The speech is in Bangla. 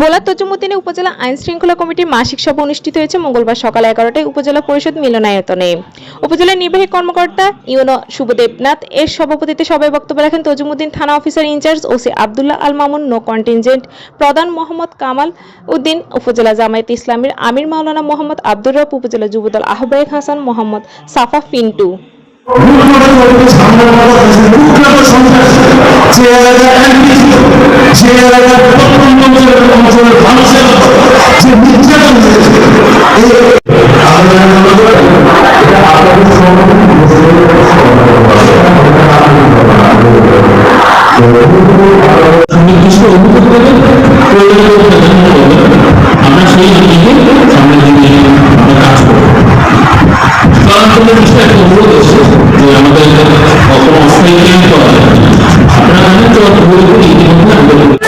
ভোলার তজুমুদ্দিনে উপজেলা আইন শৃঙ্খলা কমিটির মাসিক সভা অনুষ্ঠিত হয়েছে। মঙ্গলবার সকাল এগারোটায় উপজেলা পরিষদ মিলনায়তনে। উপজেলা নির্বাহী কর্মকর্তা ইউনো শুভদেবনাথ, এর সভাপতিত্বে সভায় বক্তব্য রাখেন তজুমুদ্দিন থানা officer in charge OC Abdullah Al Mamun, no contingent প্রধান মোহাম্মদ কামাল উদ্দিন, উপজেলা জামায়াত ইসলামীর আমির মাওলানা মোহাম্মদ আব্দুর রব, উপজেলা যুবদল আহ্বায়ক হাসান মোহাম্মদ সাফা ফিন্টু। যে ছিল এলাকার প্রত্যন্ত সেই আমাদের অস্থায়ী ক্যাম্প করা 我们有理由不能够